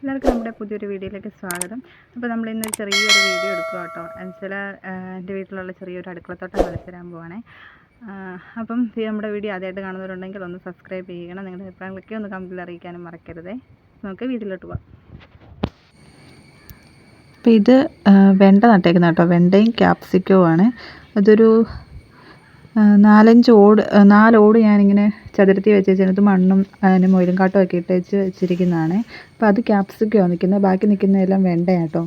എല്ലാവർക്കും നമ്മുടെ പുതിയൊരു വീഡിയോയിലേക്ക് സ്വാഗതം. അപ്പോൾ നമ്മൾ ഇന്നൊരു ചെറിയൊരു വീഡിയോ എടുക്കുക കേട്ടോ. എന്നുവെച്ചാൽ എന്റെ വീട്ടിലുള്ള ചെറിയൊരു അടുക്കളത്തോട്ടം കളിച്ചരാൻ പോവാണേ. അപ്പം നമ്മുടെ വീഡിയോ ആദ്യമായിട്ട് കാണുന്നവരുണ്ടെങ്കിൽ ഒന്ന് സബ്സ്ക്രൈബ് ചെയ്യണം. നിങ്ങളുടെ അഭിപ്രായങ്ങളൊക്കെ ഒന്ന് കമന്റിൽ അറിയിക്കാനും മറക്കരുതേ. നമുക്ക് വീട്ടിലോട്ട് പോവാം. അപ്പോൾ ഇത് വെണ്ട നട്ടേക്കുന്ന കേട്ടോ. വെണ്ടയും ക്യാപ്സിക്കവും ആണ്. അതൊരു നാലഞ്ച് ഓട് നാല് ഓട് ഞാനിങ്ങനെ ചതുരത്തി വെച്ച് അത് മണ്ണും അതിന് മൊയിലും ഇട്ട് വെച്ച് വെച്ചിരിക്കുന്നതാണ്. അപ്പോൾ അത് ക്യാപ്സിക്കമാണ് നിൽക്കുന്നത് ബാക്കി നിൽക്കുന്നതെല്ലാം വെണ്ടയാണ് കേട്ടോ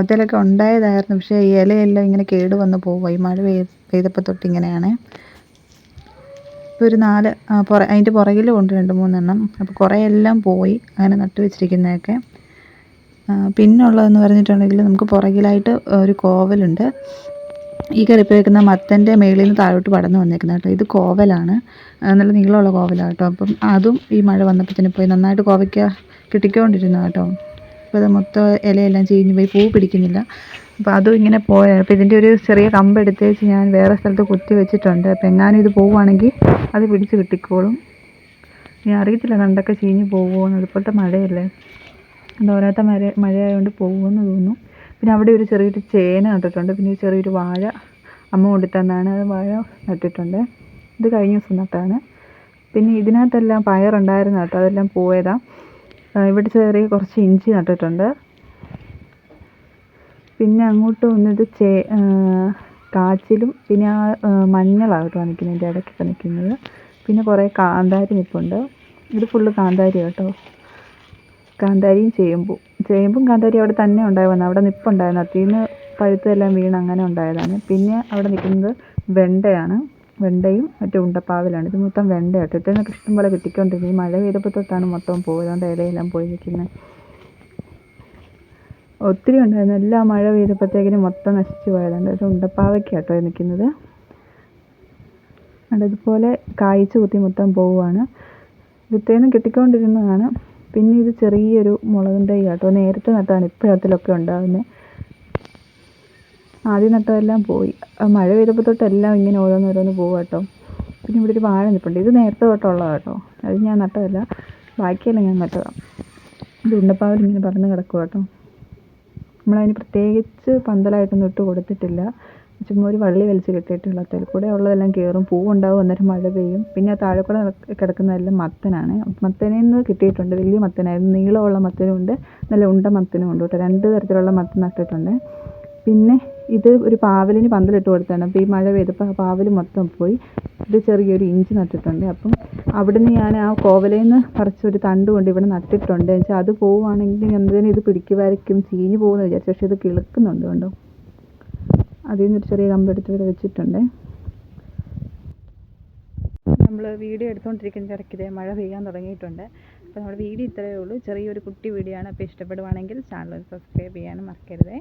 അതിലൊക്കെ ഉണ്ടായതായിരുന്നു പക്ഷേ ഈ ഇലയെല്ലാം ഇങ്ങനെ കേട് വന്ന് പോവുമായി മഴ പെയ് പെയ്തപ്പോൾ തൊട്ട് ഇങ്ങനെയാണ് ഇപ്പോൾ ഒരു നാല് പുറ അതിന്റെ പുറകിലും ഉണ്ട് രണ്ട് മൂന്നെണ്ണം. അപ്പോൾ കുറേ എല്ലാം പോയി അങ്ങനെ നട്ടു വെച്ചിരിക്കുന്നതൊക്കെ. പിന്നെ പിന്നുള്ളതെന്ന് പറഞ്ഞിട്ടുണ്ടെങ്കിൽ നമുക്ക് പുറകിലായിട്ട് ഒരു കോവലുണ്ട്. ഈ കറിപ്പ് വെക്കുന്ന മത്തന്റെ മേളിൽ നിന്ന് താഴോട്ട് പടന്ന് വന്നേക്കുന്നത് കേട്ടോ. ഇത് കോവലാണ്. നല്ല നീളമുള്ള കോവലാണ് കേട്ടോ. അപ്പം അതും ഈ മഴ വന്നപ്പോഴത്തേന് പോയി നന്നായിട്ട് കോവയ്ക്ക കിട്ടിക്കൊണ്ടിരുന്നു കേട്ടോ. അപ്പോൾ അത് മൊത്തം ഇലയെല്ലാം ചീഞ്ഞ് പോയി പൂ പിടിക്കുന്നില്ല. അപ്പോൾ അതും ഇങ്ങനെ പോയാണ്. അപ്പോൾ ഇതിന്റെ ഒരു ചെറിയ കമ്പ് എടുത്തേച്ച് ഞാൻ വേറെ സ്ഥലത്ത് കുത്തി വെച്ചിട്ടുണ്ട്. അപ്പോൾ എങ്ങാനും ഇത് പോവുകയാണെങ്കിൽ അത് പിടിച്ച് കിട്ടിക്കോളും. ഞാൻ അറിയത്തില്ല കണ്ടൊക്കെ ചീഞ്ഞ് പോകുമോ എന്ന്. അതുപോലത്തെ മഴയല്ലേ. തോരാത്ത മഴ മഴയായതുകൊണ്ട് പോകുമെന്ന് തോന്നുന്നു. പിന്നെ അവിടെ ഒരു ചെറിയൊരു ചേന നട്ടിട്ടുണ്ട്. പിന്നെ ചെറിയൊരു വാഴ അമ്മ കൊണ്ടുത്തന്നാണ് അത് വാഴ നട്ടിട്ടുണ്ട്. ഇത് കഴിഞ്ഞ ദിവസം നട്ടാണ്. പിന്നെ ഇതിനകത്തെല്ലാം പയറുണ്ടായിരുന്നു കേട്ടോ. അതെല്ലാം പോയതാ. ആ, ഇവിടെ ചെറിയ കുറച്ച് ഇഞ്ചി നട്ടിട്ടുണ്ട്. പിന്നെ അങ്ങോട്ട് വന്നത് ചേ കാച്ചിലും പിന്നെ ആ മഞ്ഞളാണ് കേട്ടോ നിൽക്കുന്നത്. എന്റെ ഇടയ്ക്കൊക്കെ നിൽക്കുന്നത്. പിന്നെ കുറേ കാന്താരി നിൽപ്പുണ്ട്. ഇത് ഫുള്ള് കാന്താരി കേട്ടോ. കാന്താരിയും ചേമ്പും. ചേമ്പും കാന്താരി അവിടെ തന്നെ ഉണ്ടായി വന്നു അവിടെ നിപ്പുണ്ടായിരുന്നു. അതിൽ നിന്ന് പഴുത്തതെല്ലാം വീണ് അങ്ങനെ ഉണ്ടായതാണ്. പിന്നെ അവിടെ നിൽക്കുന്നത് വെണ്ടയാണ്. വെണ്ടയും മറ്റേ ഉണ്ടപ്പാവലാണ്. ഇത് മൊത്തം വെണ്ടയാണ് ഇത്രയൊക്കെ ഇഷ്ടം പോലെ കിട്ടിക്കൊണ്ടിരുന്നു ഈ മഴ പെയ്തപ്പോൾ തൊട്ടാണ് മൊത്തം പോയത്. അതുകൊണ്ട് ഇലയെല്ലാം പോയി നിൽക്കുന്നത് ഒത്തിരി ഉണ്ടായിരുന്നു. എല്ലാം മഴ പെയ്തപ്പോഴത്തേക്കിനും മൊത്തം നശിച്ചു പോയതുണ്ട് ഒരു ഉണ്ടപ്പാവയ്ക്ക് കേട്ടോ നിൽക്കുന്നത്. അതുപോലെ കായ്ച്ചു കുത്തി മൊത്തം പോവുകയാണ്. വിത്തേന്ന് കിട്ടിക്കൊണ്ടിരുന്നതാണ്. പിന്നെ ഇത് ചെറിയൊരു മുളകിന്റെ കേട്ടോ നേരത്തെ നട്ടതാണ് ഇപ്പോഴത്തിലൊക്കെ ഉണ്ടാകുന്നത് ആദ്യം നട്ടതെല്ലാം പോയി. മഴ പെയ്തപ്പോൾ തൊട്ടെല്ലാം ഇങ്ങനെ ഓരോന്നോരോന്ന് പോകും കേട്ടോ പിന്നെ ഇവിടെ ഒരു വാഴ നിൽപ്പുണ്ട് ഇത് നേരത്തെ തൊട്ടുള്ളതാണ് കേട്ടോ അത് ഞാൻ നട്ടതല്ല. ബാക്കിയെല്ലാം ഞാൻ നട്ടതാണ് ഇത് ഉണ്ടപ്പാവിൽ ഇങ്ങനെ പറന്ന് കിടക്കും കേട്ടോ നമ്മളതിന് പ്രത്യേകിച്ച് പന്തലായിട്ടൊന്നും ഇട്ട് കൊടുത്തിട്ടില്ല. ചുമ്മാ ഒരു വള്ളി വലിച്ച് കെട്ടിയിട്ടുള്ള അതിൽ കൂടെ ഉള്ളതെല്ലാം കയറും പൂവുണ്ടാവും അന്നേരം മഴ പെയ്യും. പിന്നെ ആ താഴെ കൂടെ കിടക്കുന്നതെല്ലാം മത്തനാണ്. മത്തനിൽ നിന്ന് കിട്ടിയിട്ടുണ്ട്. വലിയ മത്തനായിരുന്നു. നീളമുള്ള മത്തനും ഉണ്ട്. നല്ല ഉണ്ട മത്തനും ഉണ്ട് കേട്ടോ. രണ്ട് തരത്തിലുള്ള മത്തൻ നട്ടിട്ടുണ്ട്. പിന്നെ ഇത് ഒരു പാവലിന് പന്തലിട്ട് കൊടുത്താണ്. അപ്പോൾ ഈ മഴ പെയ്തപ്പോൾ ആ പാവൽ മൊത്തം പോയി. ഇത് ചെറിയൊരു ഇഞ്ചി നട്ടിട്ടുണ്ട്. അപ്പം അവിടുന്ന് ഞാൻ ആ കോവലയിൽ നിന്ന് പറിച്ചൊരു തണ്ട് കൊണ്ട് ഇവിടെ നട്ടിട്ടുണ്ട്. വെച്ചാൽ അത് പോവുകയാണെങ്കിൽ എന്തിനും ഇത് പിടിക്കുമായിരിക്കും ചീഞ്ഞ് പോകുമെന്ന് വിചാരിച്ചു. പക്ഷേ ഇത് കിളുക്കുന്നുണ്ട് കണ്ടോ? അതിൽ നിന്നൊരു ചെറിയ കമ്പെടുത്ത് ഇവിടെ വെച്ചിട്ടുണ്ട്. നമ്മൾ വീഡിയോ എടുത്തുകൊണ്ടിരിക്കുന്ന ഇടയ്ക്ക് മഴ പെയ്യാൻ തുടങ്ങിയിട്ടുണ്ട്. അപ്പോൾ നമ്മുടെ വീഡിയോ ഇത്രയേ ഉള്ളൂ. ചെറിയൊരു കുട്ടി വീഡിയോ ആണ്. അപ്പോൾ ഇഷ്ടപ്പെടുവാണെങ്കിൽ ചാനൽ സബ്സ്ക്രൈബ് ചെയ്യാനും മറക്കരുതേ.